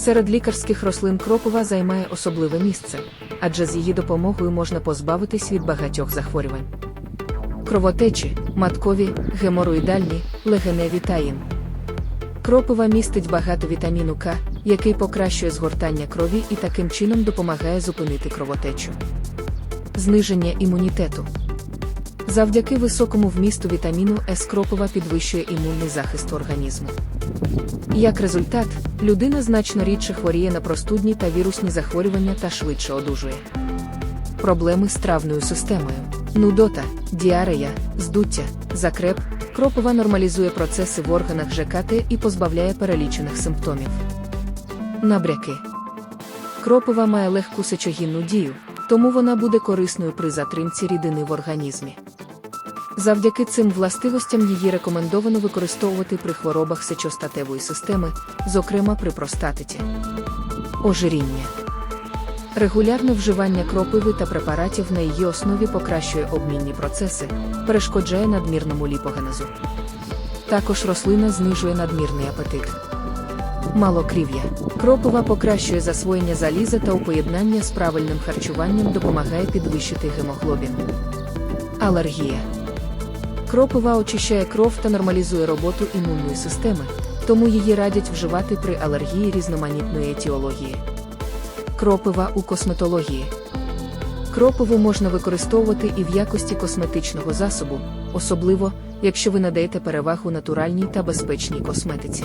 Серед лікарських рослин кропова займає особливе місце, адже з її допомогою можна позбавитись від багатьох захворювань. Кровотечі, маткові, гемороїдальні, легеневі та ін. Кропива містить багато вітаміну К, який покращує згортання крові і таким чином допомагає зупинити кровотечу. Зниження імунітету. Завдяки високому вмісту вітаміну С кропива підвищує імунний захист організму. Як результат, людина значно рідше хворіє на простудні та вірусні захворювання та швидше одужує. Проблеми з травною системою. Нудота, діарея, здуття, закреп, кропова нормалізує процеси в органах ЖКТ і позбавляє перелічених симптомів. Набряки. Кропова має легку сечогінну дію, тому вона буде корисною при затримці рідини в організмі. Завдяки цим властивостям її рекомендовано використовувати при хворобах сечостатевої системи, зокрема при простатиті. Ожиріння. Регулярне вживання кропиви та препаратів на її основі покращує обмінні процеси, перешкоджає надмірному ліпогенезу. Також рослина знижує надмірний апетит. Малокрів'я. Кропива покращує засвоєння заліза та у поєднання з правильним харчуванням допомагає підвищити гемоглобін. Алергія. Кропива очищає кров та нормалізує роботу імунної системи, тому її радять вживати при алергії різноманітної етіології. Кропива у косметології. Кропиву можна використовувати і в якості косметичного засобу, особливо, якщо ви надаєте перевагу натуральній та безпечній косметиці.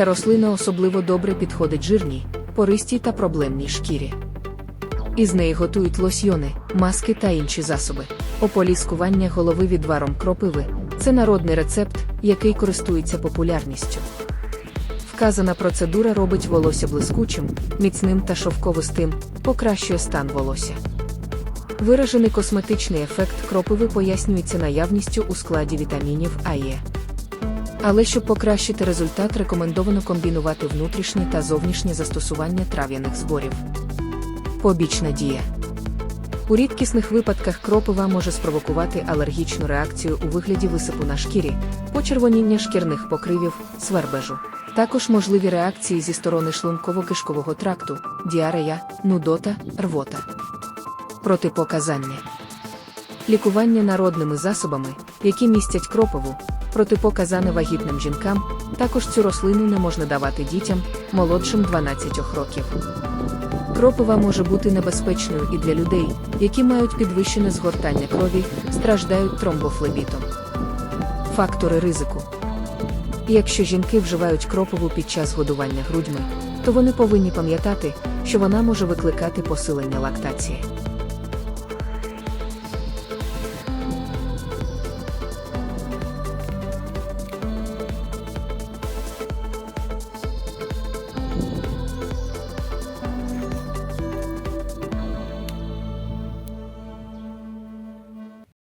Ця рослина особливо добре підходить жирній, пористій та проблемній шкірі. Із неї готують лосьйони, маски та інші засоби. Ополіскування голови відваром кропиви це народний рецепт, який користується популярністю. Вказана процедура робить волосся блискучим, міцним та шовковистим, покращує стан волосся. Виражений косметичний ефект кропиви пояснюється наявністю у складі вітамінів А Е. Але щоб покращити результат, рекомендовано комбінувати внутрішнє та зовнішнє застосування трав'яних зборів. Побічна дія. У рідкісних випадках кропива може спровокувати алергічну реакцію у вигляді висипу на шкірі, почервоніння шкірних покривів, свербежу. Також можливі реакції зі сторони шлунково-кишкового тракту, діарея, нудота, рвота. Протипоказання. Лікування народними засобами, які містять кропиву, протипоказане вагітним жінкам, також цю рослину не можна давати дітям молодшим 12 років. Кропива може бути небезпечною і для людей, які мають підвищене згортання крові, страждають тромбофлебітом. Фактори ризику. Якщо жінки вживають кропиву під час годування грудьми, то вони повинні пам'ятати, що вона може викликати посилення лактації.